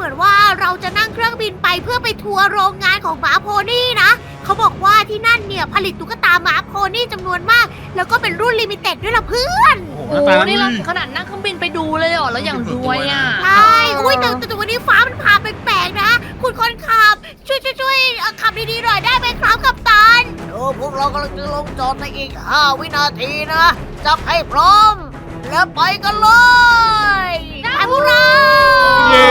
เหมือนว่าเราจะนั่งเครื่องบินไปเพื่อไปทัวร์โรงงานของหมาโพนี่นะ เขาบอกว่าที่นั่นเนี่ยผลิตตุ๊กตาหมาโพนี่จำนวนมาก แล้วก็เป็นรุ่นลิมิเต็ดด้วยล่ะเพื่อนโอ้โหหโอ้น้าตานี่เราดีถึงขนาดนั่งเครื่องบินไปดูเลยเหรอแล้วอย่างรวยอะใช่อุ้ยแต่แต่แต่วันนี้ฟ้ามันพาแปลกๆนะ คุณคนขับ ช่วยช่วยช่วยเอ่อขับดีๆหน่อยได้ไหมครับกับตันโอ้พวกเรากำลังจะลงจอดในอีก 5 วินาทีนะ จับให้พร้อม แล้วไปกันเลย ไปพวกเราเย้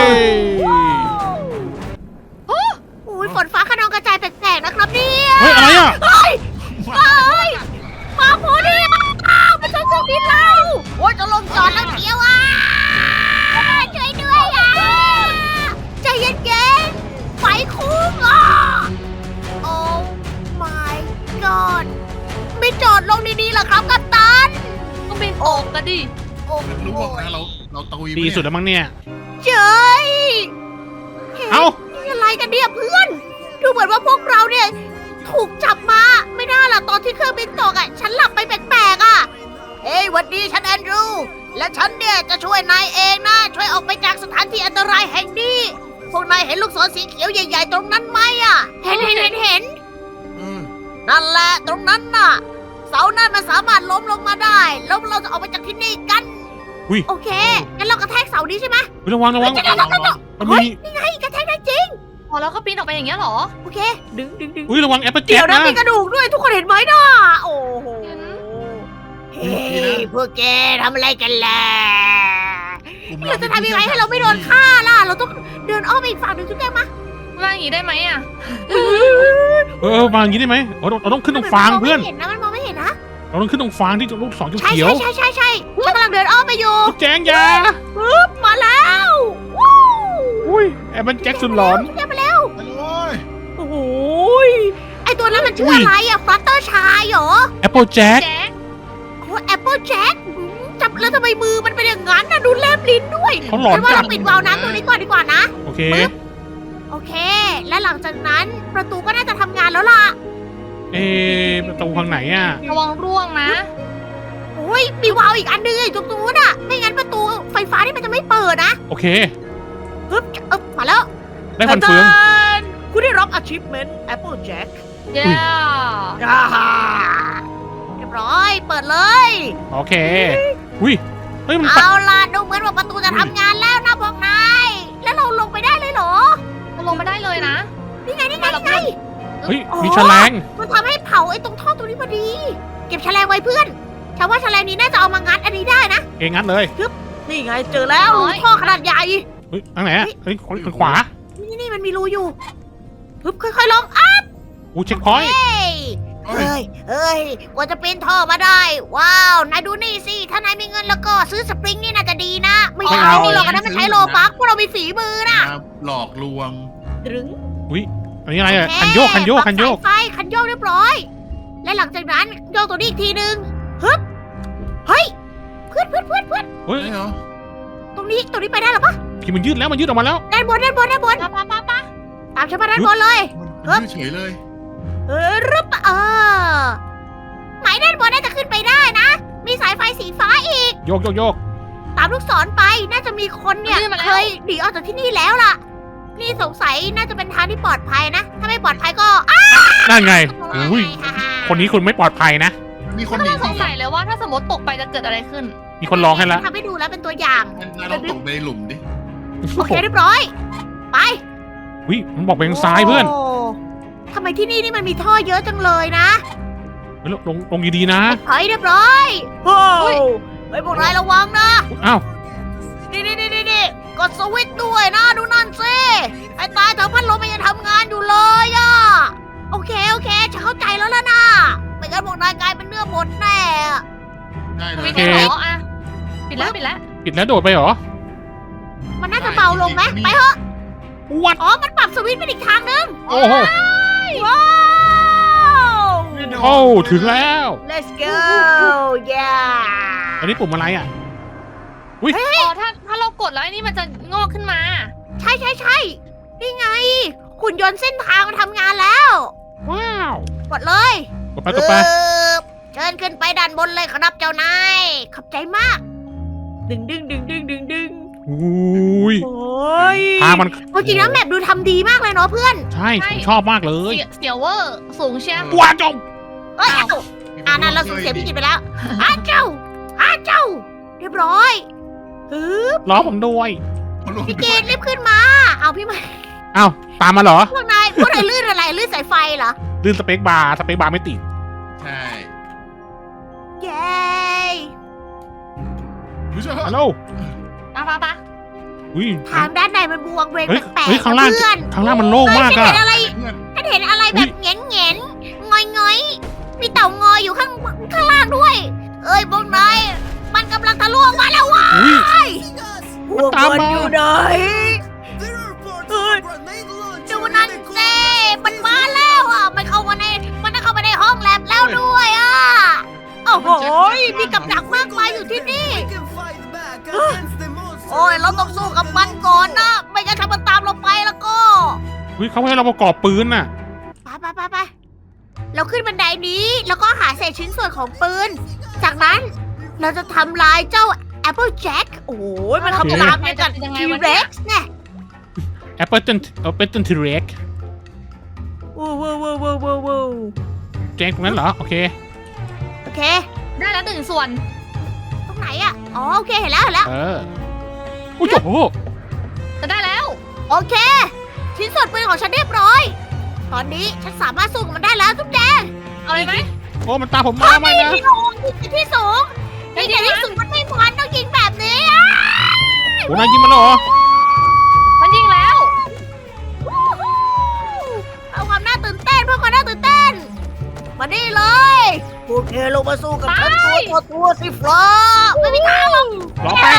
อุ้ยฝนฟ้าขนองกระจายแปลกๆนะครับเนี่ยเฮ้ยอะไรอะเฮ้ยเฮ้ยมาโพนี่อ้าวมาชนเครื่องบินเราโอ้ยจะลงจอดแล้วเดียวอะช่วยด้วยอะใจเย็นๆไฟคุ้งอะโอ้ my god ไม่จอดลงดีๆเหรอครับกัปตันเครื่องบินตกกันดิ โอ้มันรู้ว่าเรา เราตุยดีสุดแล้วมั้งเนี่ย เจ้ยเอ้า นี่อะไรกันเนี่ยเพื่อน ดูเหมือนว่าพวกเราเนี่ย ถูกจับมา ไม่น่าล่ะตอนที่เครื่องบินตกอะ ฉันหลับไปแปลกๆอะ เฮ้ยหวันดีฉันแอนดรู และฉันเนี่ยจะช่วยนายเองนะ ช่วยออกไปจากสถานที่อันตรายแห่งนี้ พวกนายเห็นลูกศรสีเขียวใหญ่ๆตรงนั้นไหมอะ เห็นเห็นเห็นเห็นนั่นแหละตรงนั้นน่ะ เสานั่นมันสามารถล้มลงมาได้ แล้วเราจะออกไปจากที่นี่กัน อุ๊ย โอเค งั้นเรากระแทกเสานี้ใช่ไหมเฮ้ยระวังระวังเฮ้ยเดี๋ยวเดี๋ยวเดี๋ยว มันเฮ้มียนี่ไงกระแทกได้จริง พอแล้วก็ปีนออกไปอย่างเงี้ยเหรอ โอเค ดึงดึงดึงอุ้ยระวังแอปเปิลเดี๋แจ็ยวนะนะมีกระดูกด้วยทุกคนเห็นไหมน่ะโอ้โหเห็นเฮ้ยพวกแกทำอะไรกันล่ะ กลุ่มเราจะทำยังไงให้เราไม่โดนฆ่าล่ะ เราต้องเดินอ้อมไปอีกฝั่งหนึ่งจุดแดงมาว่าอย่างงี้ได้ไหมอะ เออเออวางอย่างนี้ได้ไหมเราต้องเราต้องขึ้นตรงฟางเพื่อน มัมองไม่เห็นนะมันมองไม่เห็นนะ เราต้องขึ้นตรงฟางที่ลูกศรใช่เขียวใช่ใช่ใช่ใช่ฉันกำลังเดินอ้อมไปอยู่ๆลูกแจงอยาปึ๊บมาแล้ววู้อุ้ยแอปเปิลแจ็คสุดหลอนจุดแดงมาแล้วไปเลยโอ้โหยไอตัวนั้นมันชื่ออุ้ย อะไรอะฟลัตเตอร์ชายเหรอแอปเปิลแจ็คแจ๊คโอ้แอปเปิลแจ็คจับแล้วทำไมมือมันเป็นอย่างนั้นนะดูแลบลิ้นด้วยเขาหลอนฉันว่าจัเราดปิดวาล์วน้ำตรงนี้ก่อนดีกว่านะ โอเคปึ๊บ โอเค และหลังจากนั้นประตูก็น่าจะทำงานแล้วล่ะ เอะประตูทางไหนอะ ระวังร่วงนะ โอ้ยมีวาล์วอีกอันนึงอยู่ตรงนู้นอะไม่งั้นประตูไฟฟ้านี่มันจะไม่เปิดนะโอเคปึ๊บเออมาแล้วได้ฟันเฟืองตนคุณได้รับ achievement Apple Jack เย้อ่าฮ่าเรียบร้อย เปิดเลย โอเค อุ้ย เฮ้ย มันปัด เอาล่ะดูเหมือนว่าประตูจะทำงานแล้วนะพวกนาย แล้วเราลงไปได้เลยเหรอเราลงมาได้เลยนะ นี่ไงนี่ไงนี่ไง เฮ้ยอ๋อมีแฉลง มันทำให้เผาไอ้ตรงท่อตรงนี้พอดี เก็บแฉลงไว้เพื่อนฉันว่าแฉลงนี้น่าจะเอามางัดอันนี้ได้นะ เองงั้นเลย นี่ไงเจอแล้วน้อยท่อขนาดใหญ่ เฮ้ยทางไหนอะเฮ้ยขวาขวานี่นี่มันมีรูอยู่ปึ๊บค่อยๆลงอะอู้เช็คพอยต์เฮ้ยเฮ้ยเฮ้ยเฮ้ยกว่าจะปีนท่อมาได้ ว้าวนายดูนี่สิ ถ้านายมีเงินแล้วก็ซื้อสปริงนี่น่าจะดีนะ ไม่ใช่นี่หรอกอันนั้นมันใช้โลบักพวกเรามีฝีมือนะ มาหลอกลวง ดึงอั นนี้อะไรอะโอเคคันโยกคันโยกคันโยก ปรับสายไฟคันโยกเรียบร้อย และหลังจากนั้นโยกตัวนี้อีกทีนึงฮึบเฮ้ยเพื่อนเพื่อนเพื่อนเพื่อนเฮ้ยใช่เหรอตรงนี้ตรงนี้ไปได้หรอปะพี่มันยืดแล้วมันยืดออกมาแล้ว ด้านบนด้านบนด้านบนปะปะปะปะตามฉันมาด้านบนเลย มันเฉยเลย เออรึบเออหมายด้านบนน่าจะขึ้นไปได้นะ มีสายไฟสีฟ้าอีกโยกโยกโยกตามลูกศรไปน่าจะมีคนเนี่ยเคยหนีออกจากที่นี่แล้วล่ะ นี่สงสัยน่าจะเป็นทางที่ปลอดภัยนะ ถ้าไม่ปลอดภัยก็อ้านั่นไงวอุ้ยคนนี้คุณไม่ปลอดภัยนะ มีคนก็หนีน่าสงสัยเลยว่าถ้าสมมติตกไปจะเกิดอะไรขึ้น มีคนร้องให้แล้วทำให้ดูแล้วเป็นตัวอย่างนายลองตกไปในหลุมดิ โอเคเรียบร้อย ไปอุ้ยมันบอกไปทางซ้ายเพื่อนโทำไมที่นี่นี่มันมีท่อเยอะจังเลยนะเฮ้ยลงลงลงดีๆนะถอยเรียบร้อยโอ้อุ๊ยไอ้ยพวกนายระวังนะ อ้าว นี่นี่นี่นี่ กดสวิตช์ด้วยนะดูนั่นสิไอ้ตายเถอะพัดลมมันยังทำงานอยู่เลยอะโอเคโอเคฉันเข้าใจแล้วล่ะนะไม่งั้นพวกนายกลายเป็นเนื้อหมดแน่อะได้เลปิยดแล้วเหรออะปิดแล้วปิดแล้วปิดแล้วโดดไปเหรอ มันน่าจะเบาลงไหมไปเถอะวัด อ๋อมันปรับสวิตช์เป็นอีกทางนึงโอ้โห ว้าว โอ้ ถึงแล้ว let's go yeah อันนี้ปุ่มอะไรอะ อ๋อถ้าถ้าเรากดแล้วไอ้นี่มันจะงอกขึ้นมา ใช่ใช่ใช่นี่ไงหุ่นยนต์เส้นทางมันทำงานแล้ว ว้าวกดเลยกดไปกดไปเออเชิญขึ้นไปด้านบนเลยครับเจ้านาย ขอบใจมาก ดึงดึงดึงดึงดึงดึงวอุ้ยโอ้ยพามันเอาจริงนะแมปดูทำดีมากเลยเนาะเพื่อนใช่ผมชอบมากเลยเสียเสียวเวอร์สูงเชียงว้าจงเอ้ยอ้าวเอ้าอ่านั่นเราสูญเสียพี่กิตไปแล้วอาเจ้าอาเจ้า เรียบร้อย ฮึบล้อผมด้วยเขาลงพี่ไปกิตรีบขึ้นมา เอาพี่มาเอ้าตามมาเหรอ พวกนายพวกนายลื่นอะไรลื่นสายไฟเหรอลื่นสเปคบาร์สเปคบาร์ไม่ติด ใช่เย้รู้จักฮัลโหลมาปะปะอุ้ยทางด้านในมันบวงเวงเฮ้ยแปลกเฮ้ยๆข้างล่างนะเพื่อนข้างล่างมันโล่งมากเฮ้ยฉันอะ เห็นอะไรเพื่อนฉันเห็นอะไรแบอุ๊บยเงี้ยเงี้ยงอยงอยๆมีเต่างอยอยู่ข้างข้างล่างด้วย เอ้ยพวกนาย มันกำลังทะลวงมาแล้ววะอุ้ย พวกตามมันมาอยู่ไหนเฮ้ยดูนั่นเจ้มันมาแล้วอะ มันเข้ามาใน มันเข้ามาในห้องแลบแล้วด้วยอะ โอ้โห มีกับดักมากมายอยู่ที่นี่ โอ้ย เราต้องสู้กับมันก่อนนะ ไม่งั้นถ้ามันตามเราไปแล้วก็ อุ้ยเขาให้เราประกอบปืนน่ะ ไปไปไปไปเราขึ้นบันไดนี้แล้วก็หาเศษชิ้นส่วนของปืน จากนั้น เราจะทำลายเจ้า Apple Jack โอ้โหมันโอเคทำตามเนี่ยกับยังไง T วะเนี่ย Rex เนี่ยแอปเปิลตันแอปเปิลตันทีเร็กว้าวว้าวว้าวว้าวว้าวว้าวแจ้งตรงนั้นเหรอ โอเค โอเค ได้แล้วหนึ่งส่วนตรงไหนอะอ๋อโอเคเห็นแล้วเห็นแล้ว เอออุ้ยโอ้โหจะได้แล้ว โอเค ชิ้นส่วนปืนของฉันเรียบร้อย ตอนนี้ฉันสามารถสู้กับมันได้แล้วทุกแดงเอาเลยไหมโอ้มันตามผมมาไม่นะที่สูงที่สูง ที่ที่สูงมันไม่มันต้องยิงแบบนี้อะโอ้นายยิงมันแล้วเหรอมันยิงแล้ววู้ฮู้เอาความน่าตื่นเต้นเพื่อความน่าตื่นเต้น มานี่เลยพวกเธอลงมาสู้กับฉันไปตัวต่อตัวสิฟลอไม่มีทางหรอกรอแป๊บ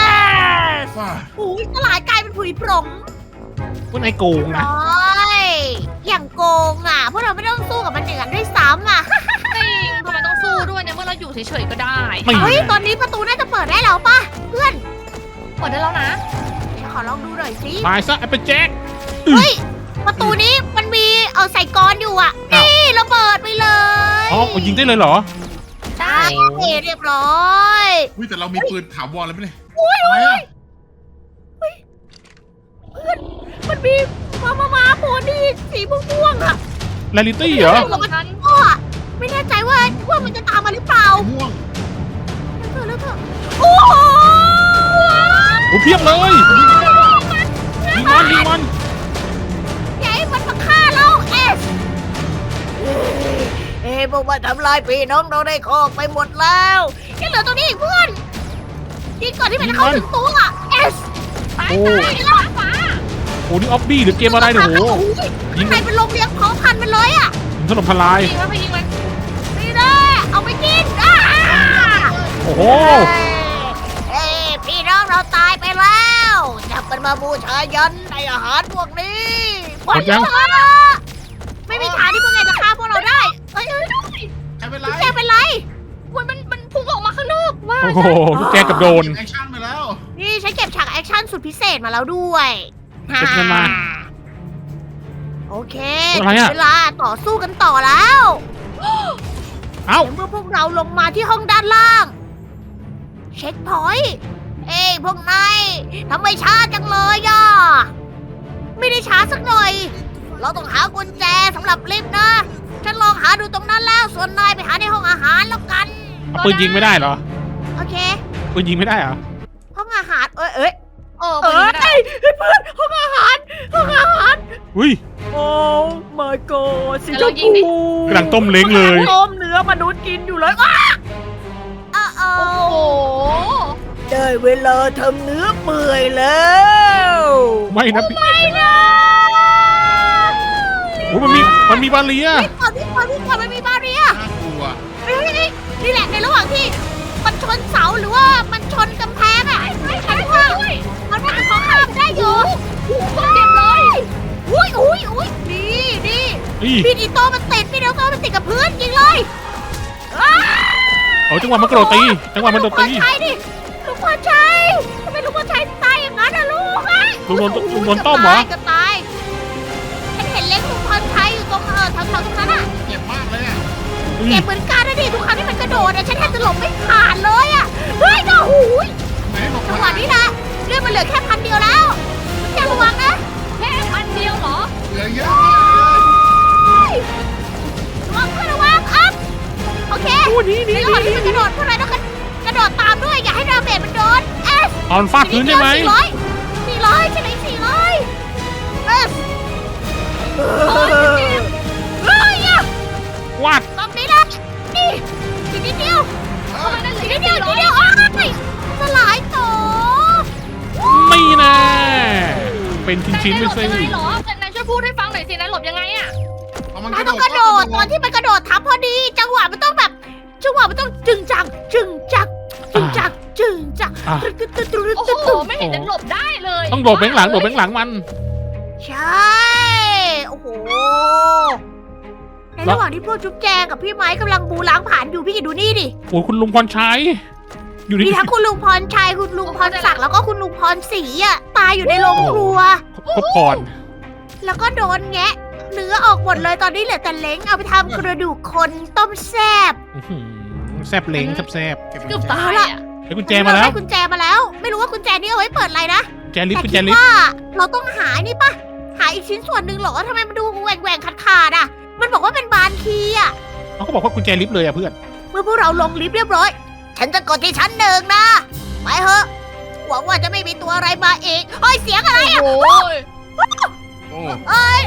Yes ว่าโอ้ยสลายกลายเป็นผุยผงพวกนายโกงนะร้อยอย่างโกงอะพวกเราไม่ต้องสู้กับมันอย่างนั้นด้วยซ้ำอะ จริงทำไม ต้องสู้ด้วยเนี่ยเมื่อเราอยู่เฉยๆก็ได้ไม่เฮ้ยตอนนี้ประตูน่าจะเปิดได้แล้วป่ะเพื่อนเปิดได้แล้วนะขอลองดูหน่อยสิตายซะแอปเปิลแจ็ค เฮ้ยประตูนี้มันมีเอาใส่กรอนอยู่อะอ้าว นี่ระเบิดไปเลยอ๋อเอายิงได้เลยเหรอ ใช่เรียบร้อยอุ้ยแต่เรามีปืนถาวรเลยไหมเนี่ยอะไรอะมันมีมามามาโพนี่สีม่วงๆอะแรลิตี้เหรอ ของฉันก็ ไม่แน่ใจว่าว่ามันจะตามมาหรือเปล่าม่วงเถอะแล้วเถอะโอ้โหโอ้เพียบเลยยิงมันยิงมันอย่าให้มันมาฆ่าเราเอสเอ้ยพวกมันทำลายพี่น้องเราได้คอกไปหมดแล้วยังเหลือตรงนี้อีกเพื่อนยิงก่อนที่มันจะเข้าถึงตัวเอสตายโอ้ตายแล้วฟ้าโอ้นี่ออฟบี้หรือเกมอะไรเนี่ยโอ้โหยิยิงงใครเป็นลมเลี้ยงเผาพันธุ์มันเลยอะยิงถล่มทลายยิงมันไปยิงมันนี่แน่เอา ไปกินอ่าโอ้โห เอ้ยพี่น้องเราตายไปแล้วจับมันมาบูชายันในอาหารพวกนี้หมดยัง เถอะไม่มีทางที่พวกแกจะฆ่าพวกเราได้เอ้ยเอ้ยใครเป็นไรแกเป็นไรมันมันมันพุ่งออกมาข้างนอกว่าโอ้โหลูกแกกับโดน แอคชั่นไปแล้ว นี่ฉันเก็บฉากแอคชั่นสุดพิเศษมาแล้วด้วยเก็บมันมาโอเคอะไรอะเวลาต่อสู้กันต่อแล้ว เอ้า เมื่อพวกเราลงมาที่ห้องด้านล่าง เช็คพอยต์เอ้ยพวกนายทำไมช้าจังเลยอะไม่ได้ช้าสักหน่อย เราต้องหากุญแจสำหรับลิฟต์นะ ฉันลองหาดูตรงนั้นแล้วส่วนนายไปหาในห้องอาหารแล้วกันเอาปืนยิงไม่ได้เหรอ โอเค ปืนยิงไม่ได้เหรอ ห้องอาหารเอ้ยเอ้ย เออเอไปยิองไม่ได้เพื่อนห้องอาหารห้องอาหาร อุ้ยโอ้ my god สีเดี๋ยวเรายิงดิกำลังต้มเล้งเลยต้มเนื้อมนุษย์กินอยู่เลยว้าอ้าวโอ้โหได้เวลาทำเนื้อเปื่อยแล้วไม่นะพี่ไม่นะโอ้มันมีมันมีบาเรียพี่ก่อนพี่ก่อนพี่ก่อนมันมีบาเรีย พี่อิโต้มันติดพี่เดียโต้มันติดกับพื้นยิงเลยอ้าเอาจังหวะมันกระโดดตี จังหวะมันโดดตี ลูกบอลชัดิลูกบอลชัยทำไมลูกบอลชัยตายอย่างนั้นอะลูกไอ้ลูกบอลลูกบอลต้อมเหรอ จะตายจะตายฉันเห็นเล็กลูกบอลชัยอยู่ตรงเออแถวๆตรงนั้นอะเจ็บมากเลยอะเก็บเหมือนกันนะดิทุกครั้งที่มันกระโดดอะฉันแทบจะหลบไม่ผ่านเลยอะเฮ้ยก็หูยหจังหวะนี้นะเลือดมันเหลือแค่พันเดียวแล้วอย่าระวังนะแค่พันเดียวเหรอ เหลือเยอะ ระวังเพื่อนระวังอัพโอเคโอ้นี่นี่ในระหว่างที่มันกระโดดพวกนายต้องกระโดดตามด้วย อย่าให้ดาเมจมันโดนเอสตอนฟาดพื้นได้ไหมสี่ร้อยสี่ร้อยใช่ไหมสี่ร้อยเอสเฮ้ยอะวาดตรงนี้ละนี่อีกนิดเดียวเอทำอไมนั่นเหลือีอกนิดเดียวอีกนิดเดียวอ้ายสลายโตไม่แน่เป็นชิ้นๆไปหลบสิยังไงเหรอแต่นายช่วยพูดให้ฟังหน่อยสินายหลบยังไงอะเอา มันนายต้องกระโดดตอนที่มันกระโดดทับพอดี จังหวะมันต้องแบบจังหวะมันต้องจึงจังจึงจักจึงจักจึงจักอะ ตึ๊ดตึ๊ดตึ๊ดตึ๊ดโอ้ตึ๊ดโหตึ๊ดไม่เห็นจะหลบได้เลยต้องโดดแบงหลังโดดแบงหลังมัน ใช่โอ้โหในระหว่างที่พวกจุ๊บแจงกับพี่ไม้กำลังบูล้างผ่านอยู่พี่กิดดูนี่ดิโอ้ยคุณลุงพรชัยอยู่มีนี่ทั้งคุณลุงพรชัยคุณลุงพรศักดิ์แล้วก็คุณลุงพรศรีอะตายอยู่ในโรงครัว ครบพรแล้วก็โดนแงะ เนื้อออกหมดเลยตอนนี้เหลือแต่เล้งเอาไปทำกระดูกคนต้มแซ่บ อื้อหือแซบเล้งแซบแซบเก็บเกือบไว้ตายอะไอ้กุญแจมาแล้วได้กุญแจมาแล้ว ไม่รู้ว่ากุญแจนี้เอาไว้เปิดอะไรนะแจลิฟแต่ต์กุญแจคิดลิฟต์ว่าเราต้องหาไอ้นี่ปะหาอีกชิ้นส่วนหนึ่งเหรอทำไมมันดูแหว่งแหว่งขาดขาดๆอะ มันบอกว่าเป็นบานคีย์อะ เขาก็บอกว่ากุญแจลิฟต์เลยอะเพื่อน เมื่อพวกเราลงลิฟต์เรียบร้อย ฉันจะกดที่ชั้นหนึ่งนะ ไปเถอะหวังว่าจะไม่มีตัวอะไรมาอีกเฮ้ยเสียงอะไรโอ้อะโหโอ้เอ้ย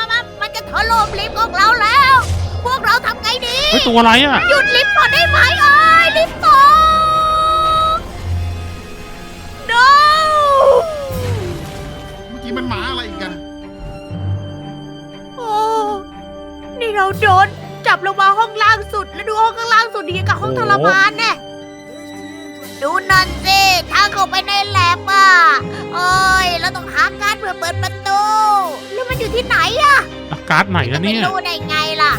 มันมันมันจะถล่มลิฟต์ของเราแล้ว พวกเราทำไงดี เฮ้ยตัวอะไรอะหยุดลิฟต์ก่อนได้ไหมเอ้ยลิฟต์ตก no เมื่อกี้มันหมาอะไรอีกกัน โอ้ นี่เราโดนจับลงมาห้องล่างสุด แล้วดูห้องข้างล่างสุดดีกับห้องทรมานแน่ดูนั่นสิทางเข้าไปใน อากาศไหนจะนะไม่เนี่ย รู้ได้ไงล่ะ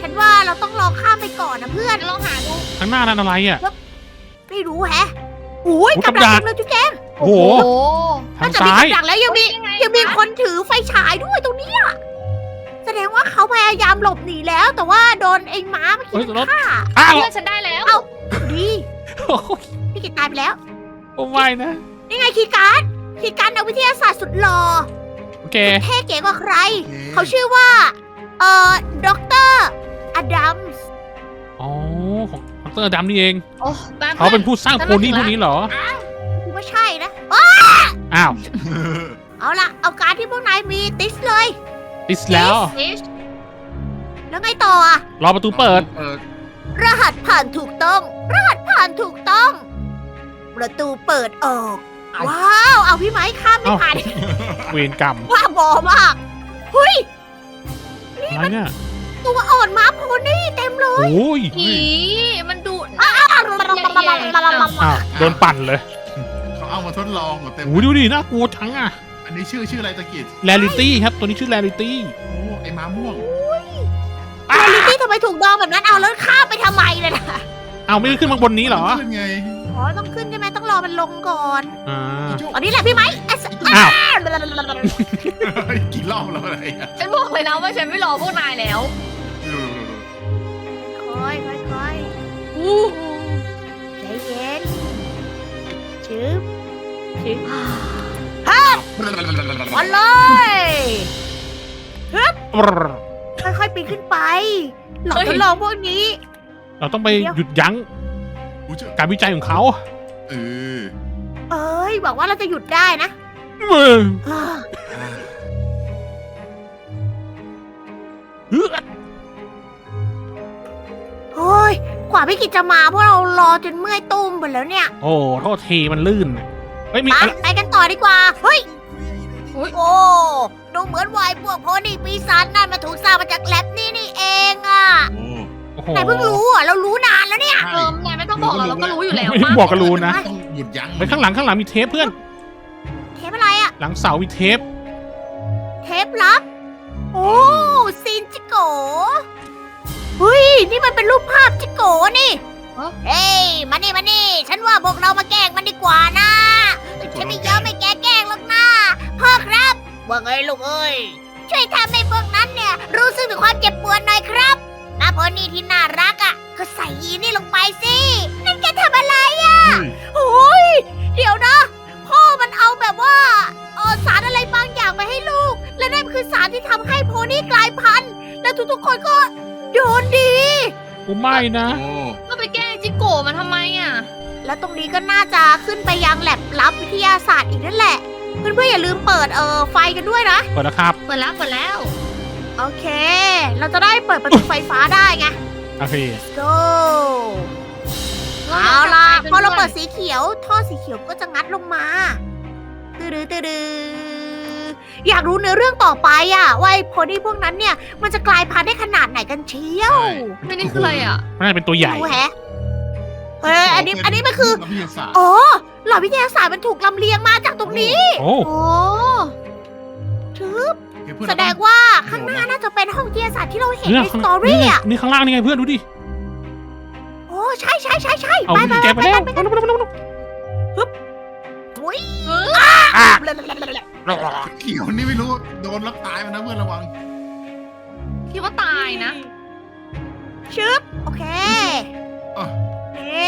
ฉันว่าเราต้องลองข้ามไปก่อนนะเพื่อนลองหาดู ข้างหน้านั่นอะไรอะไม่รู้แฮะโอ้ยโอ้ยกับกับดัดักกเลยจุ๊กแจงโอ้โหนทาอกงจากมีซ้าย กับดักแล้วยังมียังไง ยังมีคนถือไฟฉายด้วยตรงเนี้ยแสดงว่าเขาพยายามหลบหนีแล้ว แต่ว่าโดนไอ้ม้าเมื่อเฮ้กี้ยรถ ฆ่าอ้าวเพื่อนฉันได้แล้วเอ้าดีโอ้ยพี่กิตตายไปแล้ว โอ้ไม่นะ นี่ไงคีย์การ์ดคีย์การ์ดนักวิทยาศาสตร์สุดหล่อโอ เค เท่เก๋กว่าใครโอเคเขาชื่อว่า เอ่อด็อกเตอร์อดัมส์อ๋อ ของดอกเตอร์ดำนี่เอง โอ้บ้เขาเป็นผู้สร้างโพนี่พวกนี้เหรอคิดว่าใช่นะอ๊ะอ้าวเอาล่ะเอาการ์ดที่พวกนายมีติสเลย ติดแล้วอิชแล้วไงต่ออะรอประตูเปิด เปิดรหัสผ่านถูกต้อง รหัสผ่านถูกต้อง ประตูเปิดออก ว้าว เอาพี่ไม้ข้ามไม่เอ้า ผ่านเวรกรรมว่าบอมากเฮ้ย อะไรเนี่ยตัวอ่อนม้าโพนี่เต็มเลยโอ้ยผีมันดุอ้าวโดนปั่นเลยเขาเอามาทดลองหมดเต็ม โอ้ยดูดิน่ากลัวทั้งอะอันนี้ชื่อชื่ออะไรตะกิดแรลิตี้ครับตัวนี้ชื่อแรลิตี้โอ้ไอ้ม้าม่วงลาลิตี้ทำไมถูกดองแบบนั้นเอาแล้วข้ามไปทำไมเลยนะเอาไม่ได้ขึ้นมาบนนี้เหรอ ขึ้นไง อ๋อต้องขึ้นใช่ไหมต้องรอมันลงก่อนอ่าตอนนี้แหละพี่ไม้อะสอ้าวเฮ้ยกี่รอบแล้วอะไรอะฉันบอกเลยนะว่าฉันไม่รอพวกนายแล้ว ค่อยค่อยค่อยอู้ใจเย็นชึบชึบมาเลยค่อยๆปีนขึ้นไปหลอดทดลองพวกนี้ เราต้องไปหยุดยั้ง อู้เจ้าการวิจัยของเขาเออเอ้ยหวังว่าเราจะหยุดได้นะเอออ่าเฮ้ยโอ้ยกว่าพี่กิจจะมาพวกเรารอจนเมื่อยตุ้มหมดแล้วเนี่ยโอ้โทษทีมันลื่นเฮ้ยมีไปอะไรไปกันต่อดีกว่า เฮ้ย อุ๊ย โอ้ดูเหมือนวายพวกโพนี่ปีศาจนั่นมาถูกสร้างมาจากแลบนี่นี่เองอะโอ้ โอ้โหแต่เพิ่งรู้อะเรารู้นานแล้วเนี่ยเออนายไม่ต้องบอกเราเราก็รู้อยู่แล้วไม่ต้องบอกกันรู้นะ ต้องหยุดยั้งไปข้างหลังข้างหลังมีเทปเพื่อน เทปอะไรอะหลังเสามีเทป เทปลับ โอ้ซีนจิโกเฮ้ย นี่มันเป็นรูปภาพจิโกนี่เฮ้ยมานี่มานี่ ฉันว่าพวกเรามาแกล้งมันดีกว่านะ ฉันไม่ยอมให้แกแกล้งหรอกนะพ่อครับ ว่าไงลูกเอ้ย ช่วยทำให้พวกนั้นเนี่ย รู้สึกถึงความเจ็บปวดหน่อยครับ นะพอนี่ที่น่ารักอะ่ะ ก็ใส่ยีนี่ลงไปสิ นั่นแกทำอะไรอะ่ะโอ้ยเดี๋ยวนะ พ่อมันเอาแบบว่าเออสารอะไรบางอย่างไปให้ลูก และนั่นคือสารที่นี่กลายพันธุ์ แล้วทุกๆคนก็โดนดี กูไม่นะ โอ้ก็ไปแกล้งจิโกะมันทำไมอะ แล้วตรงนี้ก็น่าจะขึ้นไปยังแลบลับวิทยาศาสตร์อีกนั่นแหละ เพื่อนๆอย่าลืมเปิดเออไฟกันด้วยนะ เปิดแล้วครับ เปิดแล้วเปิดแล้ว โอเค เราจะได้เปิดประตูไฟฟ้าได้ไง โอเค go เอาล่ะพอเราเปิดสีเขียว ท่อสีเขียวก็จะงัดลงมาตืดตืดอยากรู้เนื้อเรื่องต่อไปอะว่าไอ้โพนี่พวกนั้นเนี่ย มันจะกลายพันธุ์ได้ขนาดไหนกันเชียวไม่นี่คืออะไรอะ มันน่าจะเป็นตัวใหญ่ดูแฮะเฮ้ยอันนี้อันนี้มันคือนักวิทยาศาสตร์อ๋อหลอดวิทยาศาสตร์มันถูกลำเลียงมาจากตรงนี้ โอ้ โอ้ทึบ เฮ้ยเพื่อนแสดงว่าข้างหน้าน่าจะเป็นห้องวิทยาศาสตร์ที่เราเห็นเนี่ยในสข้างตอรี่นี่ไงอะนี่ข้างล่างนี่ไงเพื่อนดูดิ โอ้ใช่ใช่ใช่ใช่เอาไปไปแกไปไปไปแล้วไปเอาเร็วเร็วเร็วเร็วอุ้ยอะเขียวนี่ไม่รู้โดนแล้วตายมันนะเพื่อนระวังคิดว่าตายนะชึบโอเคอะ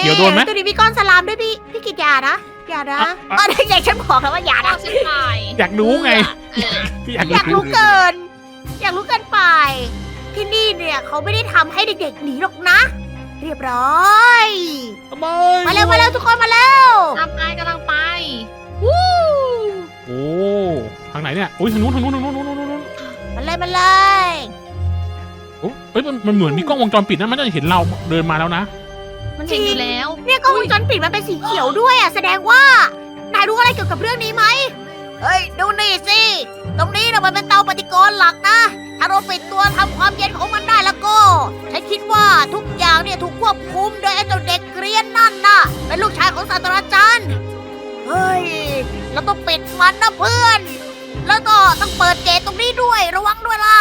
เดี๋ยวโดนไหมตัวนี้มีก้อนสลามด้วยพี่พี่กิดยานะ อย่านะอะอะ อ๋อใหญ่ฉันบอกแล้วว่าอย่าเอานะฉันตายอยากรู้ไง เออพี่อยากอยากรู้รู้เกิน อยากรู้เกินไป ที่นี่เนี่ยเขาไม่ได้ทำให้เด็กๆหนีหรอกนะ เรียบร้อย ทำไมมาเร็วมาเร็วทุกคนมาเร็วตามไปกำลังไป วู้โอ้ทางไหนเนี่ยอุ้ยทางนู้นทางนู้นทางนู้นทางนู้นทางนู้นมาเลยมาเลยโอ้เอ้ยมันมันเหมือนมีกล้องวงจรปิดนะมันจะเห็นเราเดินมาแล้วนะ มันเห็นอยู่แล้ว เนี่ยกล้องวงจรปิดมันเป็นสีเขียวด้วยอะแสดงว่านายรู้อะไรเกี่ยวกับเรื่องนี้ไหมเฮ้ยดูนี่สิ ตรงนี้นะมันเป็นเตาปฏิกรณ์หลักนะ ถ้าเราปิดตัวทำความเย็นของมันได้แล้วก็ ฉันคิดว่าทุกอย่างเนี่ยถูกควบคุมโดยไอ้เจ้าเด็กเกรียนนั่นนะเป็นลูกชายของศาสตราจารย์ เฮ้ย เราต้องปิดมันนะเพื่อน แล้วก็ต้องเปิดเจตรงนี้ด้วยระวังด้วยล่ะ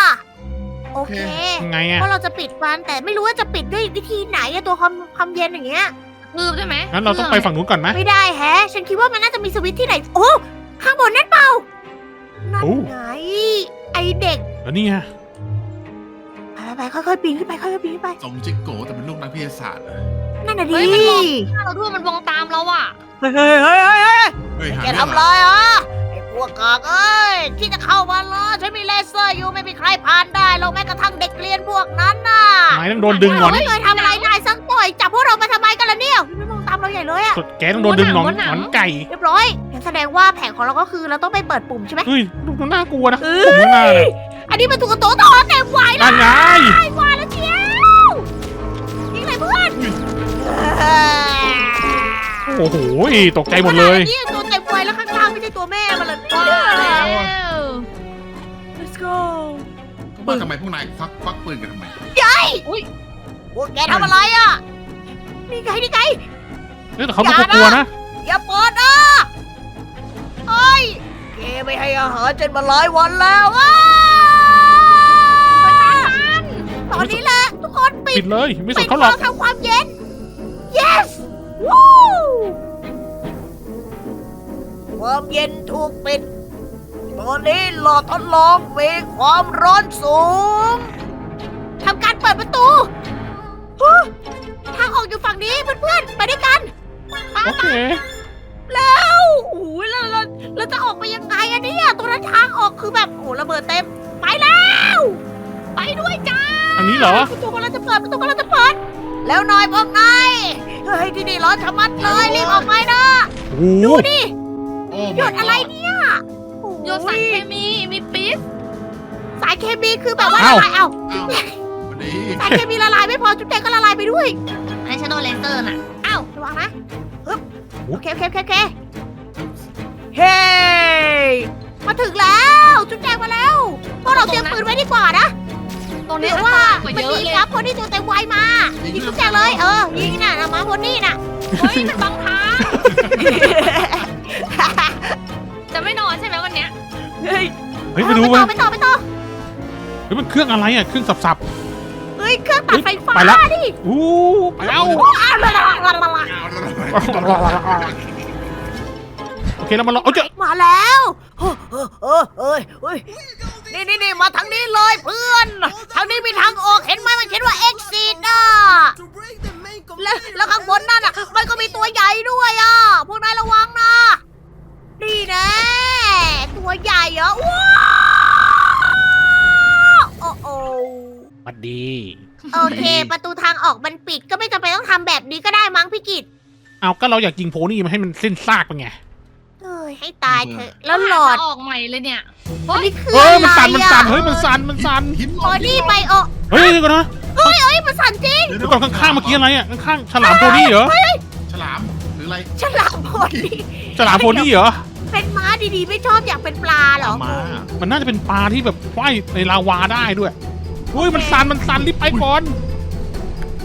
โอเคยังไงอะเพราะเราจะปิดมันแต่ไม่รู้ว่าจะปิดด้วยวิธีไหนอะตัวความความเย็นอย่างเงี้ยคืบใช่ไหมงั้นเราต้องไปฝั่งนู้นก่อนไหมไม่ได้แฮะ ฉันคิดว่ามันน่าจะมีสวิตช์ที่ไหน โอ้ข้างบนนั่นเปล่านั่นโอ้ไงไอเด็กแล้วนี่ไงไปไปๆค่อยๆปีนขึ้นไปค่อยๆปีนขึ้นไปสมจิโกะแต่เป็นลูกนักวิทยาศาสตร์อะนั่นน่ะดิเฮ้ยมันมองหน้าเราด้วยมันมองตามเราอะเฮ้ยเฮ้ยเฮ้ยเฮ้ยเฮ้ยหาแกเรื่องทำไรอะไอ้พ วกกากเอ้ยที่จะเข้ามาล้อฉันมีเลเซอร์อยู่ไม่มีใครผ่านได้หรอกแม้กระทั่งเด็กเรียนพวกนั้นน่ะนายต้องโดนดึงก่อน เราไม่เคยทำอะไรนายสักต่อยจับพวกเรามาทำไมกันล่ะเนี่ยไม่มองตามเราใหญ่เลยอะแกต้องโดนดึงหนอนหนอนไก่เรียบร้อยงั้นแสดงว่าแผนของเราก็คือเราต้องไปเปิดปุ่มใช่ไหม เฮ้ยดูน่ากลัวนะเอผมข้างหน้าเลยอันนี้มันถูกกระโตต่อเต็มวัยแล้วนั่นไงวายแล้วเชียวยิงเลยเพื่อนโอ้โหตกใจหมดเลย นี่ตัว เต็มวัยแล้วข้างล่างไม่ใช่ตัวแม่มันเลยว้าว let's go ก็ว่าทำไมพวกนายควักควักปืนกันทำไม พวกแกทำอะไรอะ นี่ไงนี่ไงเนี่ยแต่เขาดูกลัวๆนะอย่าเปิดนะเฮ้ยแกไม่ให้อาหารจนมาหลายวันแล้วอะตอนนี้แหละทุกคนปิปิดดเลยไม่สปินดเขาหรอกทำความเย็น ความเย็นถูกปิด ตอนนี้หลอดทดลองมีความร้อนสูง ทำการเปิดประตูฮู้ทางออกอยู่ฝั่งนี้เพื่อนๆ ไปด้วยกันโอเค แล้วโอ้ยแล้วเราเราจะออกไปยังไงอะเนี่ยตรงนั้นทางออกคือแบบโอ้โหระเบิดเต็ม ไปแล้ว ไปด้วยจ้าทางนี้เหรอ ประตูกำลังจะเปิดประตูกำลังจะเปิด แล้วหน่อยพวกนายเฮ้ยที่นี่ร้อนชะมัดเลยรีบออกไปนะ โอ้โหดูดิโอ้ หยดอะไรเนี่ยโอ้โยนสารเคมีมีปิสสายเคมีคือแบบว่าเอ้าละลายเอ้าเอ้าวันนี้สารเคมีละลายไม่พอจุ๊บแจงก็ละลายไปด้วยอันนี้ฉันโดนเลเซอร์น่ะเอ้าระวังนะฮึบโอเคโอเคโอเคโอเคเฮ้ยมาถึงแล้วจุ๊บแจงมาแล้วพวกเราเตรียมปืนไว้ดีกว่านะตรงหนี้รืออันตว่ารายกว่ามันเยอะยิงเลยครับคนที่ตัวเต็มไวมายิงจุ๊บแจงเลยเออยิงน่ะนะมาคนนี้น่ะเฮ้ยมันบังทาง จะไม่นอนใช่ไหมวันเนี้ยเฮ้ยเฮ้ยไปดูไปไปต่อไปต่อไปต่อเฮ้ยมันเครื่องอะไรอะเครื่องสับเฮ้ยเครื่องตัดไฟฟ้าไปละดิๆอู้ไปแล้วอ้าวละละละละละเอาแล้วโอเคเรามาลองเอาเจอมาแล้วเฮ้ยเฮ้ยเฮ้ยเฮ้ยเฮ้ยนี่นี่นี่มาทางนี้เลยเพื่อนทางนี้มีทางออกเห็นไหมมันเขียนว่า exit อะแล้วแล้วข้างบนนั่นอะมันก็มีตัวใหญ่ด้วยอะพวกนายระวังนะ นี่นะตัวใหญ่เหรอว้าวโอ้สวัสดี โอเค ประตูทางออกมันปิดก็ไม่จำเป็นต้องทำแบบนี้ก็ได้มั้งพี่กิตเอาก็เราอยากยิงโพนี่มาให้มันเส้นซากไปไง เอ้ยให้ตายเถอะแล้วหลอดออกใหม่เลยเนี่ย อันนี้คือเฮ้ยอะไรมันสั่น มันอะสั่น เฮ้ย มันสั่น มันสั่น หินบอดี้ไบโอเฮ้ยเดี๋ยวก่อนนะเฮ้ยเอ้ยมันสั่นจริงเดี๋ยวก่อนข้างๆเมื่อกี้อะไรอะ ข้างๆฉลามโพนี่เหรอ ฉลามหรื ออะไรฉลามพอดีฉลามโพนี่เหรอเป็นม้าดีๆ ไม่ชอบอยากเป็นปลาเหรอมามันน่าจะเป็นปลาที่แบบว่ายในลาวาได้ด้วยเฮ้ยมันสั่นมันสั่นรีบไปก่อน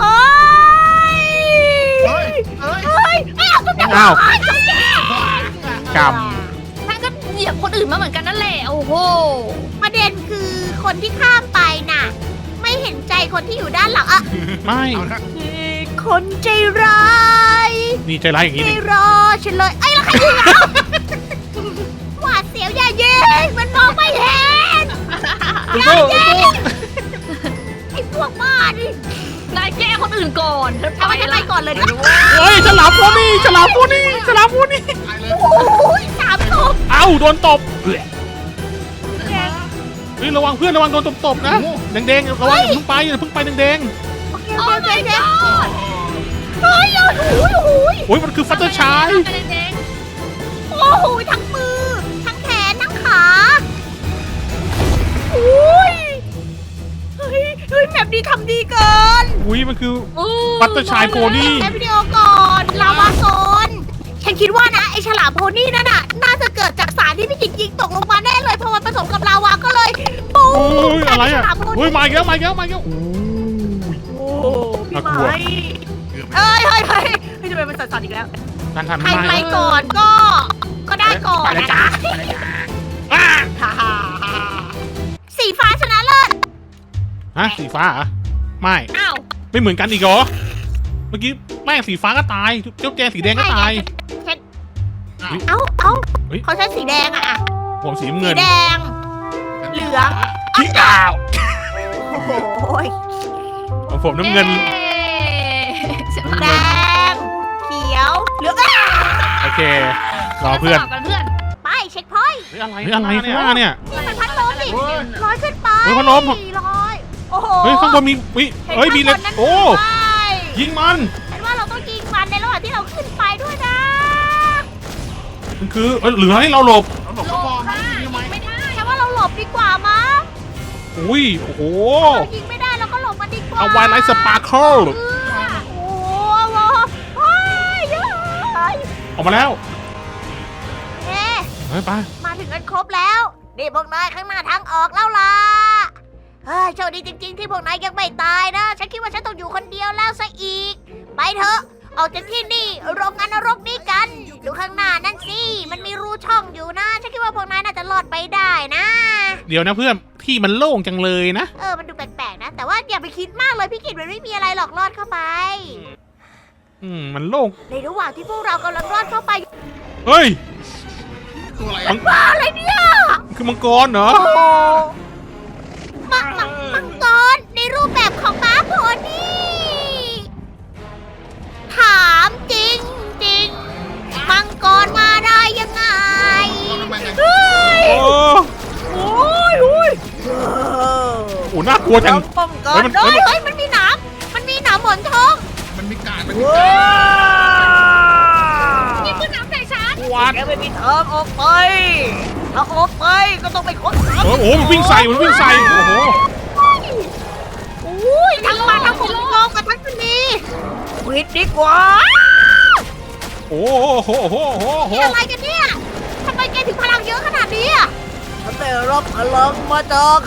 โอ้ยเฮ้ยเฮ้ยเฮ้ยไม่เอาตุ๊กตาอ้าวไอ้ตุ๊กตากำท่านก็เหยียบคนอื่นมาเหมือนกันนั่นแหละโอ้โหประเด็นคือคนที่ข้ามไปน่ะ ไม่เห็นใจคนที่อยู่ด้านหลังอะไม่เอาละ คนใจร้ายนี่ใจร้ายอย่างนี้ไม่นี่รอฉันเลยไอ้ยแล้วใครยิงอะหวาดเสียวอย่ายิงมันมองไม่เห็นตุ๊กโก้ตุ๊กโก้ไอ้พวกบ้านี่นายแก้คนอื่นก่อนเธอทำไมฉันไปก่อนเลยนะเฮ้ยฉลามโพนี่ฉลามโพนี่ฉลามโพนี่ตายเลยโอ้ยสามศพเอ้าโดนตบเฮ้ยระวังเพื่อนระวังโดนตบๆนะแดงๆระวังอย่าเพิ่งไปอย่าเพิ่งไปแดงโอเคโอเคโอเค เฮ้ยโอ้โหโอ้โหๆโอ้ยมันคือฟัตเตอร์ชายไปแดงโอ้โหทั้งมือ ทั้งแขน ทั้งขาอุ้ยเฮ้ยเฮ้ยแบบนี้ทำดีเกินอุ้ยมันคือๆอู้ฟัตเตอร์ชายโพนี่ใช้วิดีโอก่อนลาวาโซนฉันคิดว่านะไอฉลามโพนี่นั่นน่ะ น่าจะเกิดจากสารที่พี่กิจยิงตกลงมาแน่เลยเพราะมันผสมกับลาวาก็เลยปูโอ้ยอะไรฉอะลามโพเฮ้ยนี่มาอีกแล้วมาอีกแล้วมาอีกแล้วโอ้พี่น่ากลัไม้วเกือบไป เอ้ยเฮ้ยเฮ้ยเฮ้ยทำไมมันสั่นๆอีกแล้ว ทันทันใครมาไปก่อนก็ ก็ได้ก่อนไปเลยนะจ้าคะไปเลยจ้าอะสีฟ้าชนะเลิศ ฮะสีฟ้าเหรอไม่ อ้าวไม่เหมือนกันอีกเหรอ เมื่อกี้แม่งสีฟ้าก็ตายเจ้าแจสีแดงก็ตายเอ้าเอ้าเฮ้ย เขาใช้สีแดงอะอะผมสีน้ำสีเงินแดง เหลือง ขี้กาวโอ้โหของผมน้ำเงินเย้ เครอเพื่อนสลับกันเพื่อนไปเช็คพอยต์เฮ้ยอะไรเฮ้ยอะไรข้างหน้าเนี่ยนี่มันพัดลมดิเฮ้ยลอยขึ้นไปเฮ้ยพัดลมลอยโอ้โหเฮ้ยข้างบนมีวิเฮ้ยมีเล็ห็นข้างบนนั้นโอ้ด้วยยิงมันฉันว่าเราต้องยิงมันในระหว่างที่เราขึ้นไปด้วยนะมันคือเอ้ยเหลือให้เราหลบเอาหลบโลเขาบอกค่ะทำไมไม่ได้ฉันว่าเราหลบดีกว่ามั้งอุ้ยโอ้โหเรายิงไม่ได้เราก็หลบมันดีกว่าเอาไวไลท์สปาร์เคิล ออกมาแล้วเอ๊ะเฮ้ยไปมาถึงกันครบแล้วนี่พวกนายข้างหน้าทางออกแล้วล่ะเฮ้ยโชคดีจริง ๆ ที่พวกนายยังไม่ตายนะ ฉันคิดว่าฉันต้องอยู่คนเดียวแล้วซะอีก ไปเถอะ ออกจากที่นี่โรงงานนรกนี้กัน ดูข้างหน้านั่นสิ มันมีรูช่องอยู่นะ ฉันคิดว่าพวกนายน่าจะรอดไปได้นะ เดี๋ยวนะเพื่อนที่มันโล่งจังเลยนะ เออ มันดูแปลกๆนะ แต่ว่าอย่าไปคิดมากเลยพี่กิตมันไม่มีอะไรหรอกรอดเข้าไป อืมมันโล่งในระหว่างที่พวกเรากำลังรอดเข้าไปเฮ้ยตัวอะไรมัอะงบ้าอะไรเนี่ยคือมังกรเหรอโอ้โหมังมังมังกรในรูปแบบของม้าโพนี่ถามจริงจริงๆมังกรมาได้ยังไงทำไมไงเฮ้ยโอ้โอ้ยโอ้ยโหน่ากลัวจังป้องกัเฮ้นยมันเฮ้ยเฮ้ยเฮ้ยมันมีหนามมันมีหนามหมอนทอง มันมีการมันมีว้านี่คือน้ำใส่ฉันวาดแกไม่มีทางออกไป ถ้าออกไปก็ต้องไปค้นหาเออโอ้โหมันวิ่งใส่มันวิ่งใส่โอ้โหอุ้ยทั้งมาทั้งผมมองกับทั้งชนีวิดดีกว่า โอ้โหโอ้โหโอ้โหโอ้โหนี่อะไรกันเนี่ยทำไมแกถึงพลังเยอะขนาดนี้อะฉันได้รับพลังมาจาก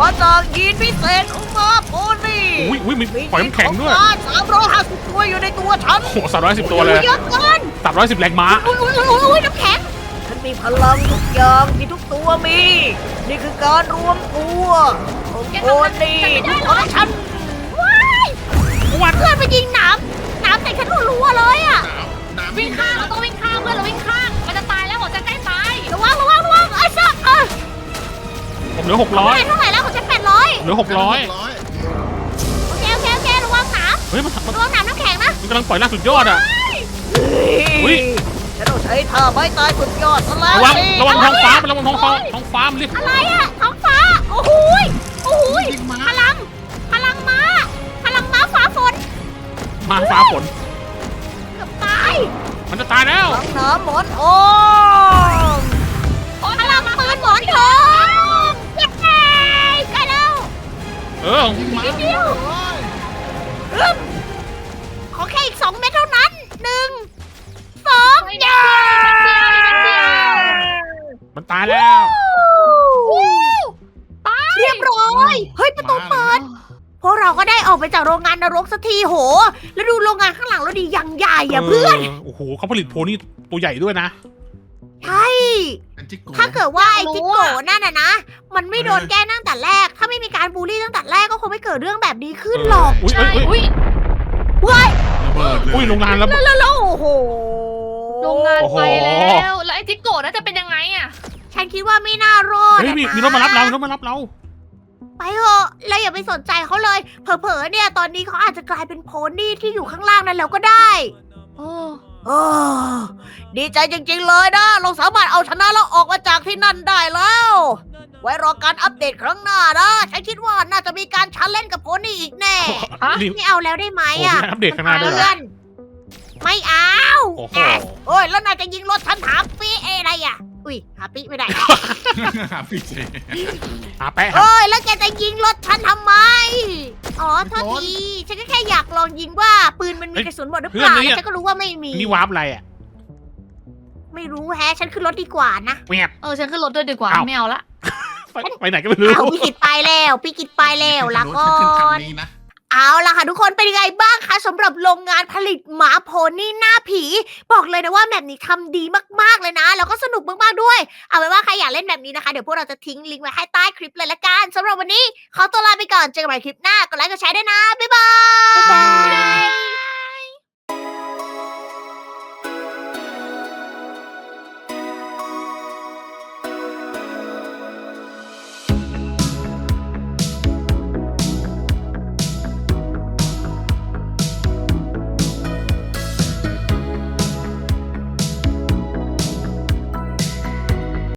มาจากยีนพิเศษของมาโพนี่ อุ้ยอุ้ยมีปล่อยน้ำแข็งด้วยสามร้อยห้าสิบตัวอยู่ในตัวฉันโอ้โหสามร้อยสิบตัวเลยเยอะเกินสามร้อยสิบแรงม้าอุ้ยอุ้ยอุ้ยอุ้ยน้ำแข็ง ฉันมีพลังทุกอย่างที่ทุกตัวมี นี่คือการรวมตัวของโพนี่ของฉันว้ายวันเพื่อนไปยิงหนามหนามแต่ฉันรัวๆเลยอะหนาวหนาววิ่งข้างเราต้องวิ่งข้างเพื่อนเราวิ่งข้างมันจะตายแล้วหัวจะใกล้ตายระวังระวังระวังไอ้สัสเออผมเหลือหกร้อยเท่าไหร่แล้วของฉันแปดร้อยเหลือหกร้อย เฮ้ยมันมันระวังนามน้ำแข็งนะมันกำลังปล่อยล่าสุดยอดอะ อุ้ยฉันต้องใช้ท่าไม้ตายสุดยอดซะแล้ระวังระวังท้องฟ้ามันระวังท้องฟ้าท้องฟ้ามันรีบอะไรอะท้องฟ้า โอ้โหยโอ้โหยพลัง พลังม้า พลังม้าฟ้าฝน มาฟ้าฝน เกือบตาย มันจะตายแล้ว หน้ำหมอนโอ้พลังปืนหมอนทองเย้ใกล้แล้ว เออของ นิดเดี เลยขอแค่อีกสองเม็ดเท่านั้นหนึ่งสองเฮ้ยเย้มันตายแล้วเรียบร้อย เฮ้ยประตูเปิด พวกเราก็ได้ออกไปจากโรงงานนรกสักทีโห แล้วดูโรงงานข้างหลังเราดียังใหญ่อะเพื่อนโอ้โหเขาผลิตโพนี่ตัวใหญ่ด้วยนะ ใช่ เป็นจิกโกถ้าเกิดว่าไอ้จิกโกะนั่นน่ะนะ มันไม่โดนแก้ตั้ง แต่แรก ถ้าไม่มีการบูลลี่ตั้งแต่แรกก็คงไม่เกิดเรื่องแบบนี้ขึ้นหรอกอุ้ยใช่เอ้ยเอ้ยอุ้ยว้ายระเบิดเลยอุ้ยโรงงานแล้ว แล้วแล้วแล้วโอ้โหโรงงานโอ้โหไปแล้วแล้วไอ้จิโกะน่าจะเป็นยังไงอะฉันคิดว่าไม่น่ารอดเฮ้ยมีอะนะมีรถมารับเรามีรถมารับเรา ไปเถอะเราอย่าไปสนใจเขาเลย เผลอๆเนี่ย ตอนนี้เขาอาจจะกลายเป็นโพนี่ที่อยู่ข้างล่างนั้นแล้วก็ได้โอ้โอ้ดีใจจริงๆเลยนะ เราสามารถเอาชนะแล้วออกมาจากที่นั่นได้แล้ว ไว้รอการอัปเดตครั้งหน้านะฉันคิดว่าน่าจะมีการชันเล่นกับโพนี่อีกแน่รีบไม่เอาแล้วได้ไหมโอ้อะมีอัปเดตข้างหน้าด้วยเหรเพื่ออน ไม่เอาโอ้โห แอะโอ้ยแล้วนายจะยิงรถฉันหาปีเออะไรอะ อุ้ยหาปีไม่ได้ พี่เจหาแปะครับเอ้ยแล้วแกจะยิงรถฉันทำไม อ๋อโทษที ฉันก็แค่อยากลองยิงว่าปืนมันมีกระสุนหมดหรือเปล่าแล้วฉันก็รู้ว่าไม่มี นี่วาร์ปอะไรอะไม่รู้แฮะ ฉันขึ้นรถดีกว่านะ เงียบ เออฉันขึ้นรถด้วยดีกว่าอ้าว ไม่เอาละ ไปไปไหนก็ไม่รู้เอาพี่กิดไปแล้วพี่กิดไปแล้วละก่ฉันขึ้นคัอนนนี้นะ เอาล่ะค่ะทุกคนเป็นยังไงบ้างคะสำหรับโรงงานผลิตหมาโพนี่หน้าผี บอกเลยนะว่าแบบนี้ทำดีมากๆเลยนะ แล้วก็สนุกมากๆด้วย เอาไว้ว่าใครอยากเล่นแบบนี้นะคะ เดี๋ยวพวกเราจะทิ้งลิงก์ไว้ให้ใต้คลิปเลยละกันสำหรับวันนี้ ขอตัวลาไปก่อนเจอกันใหม่คลิปหน้ากดไลค์กดแชร์ด้วยนะ บ๊ายบาย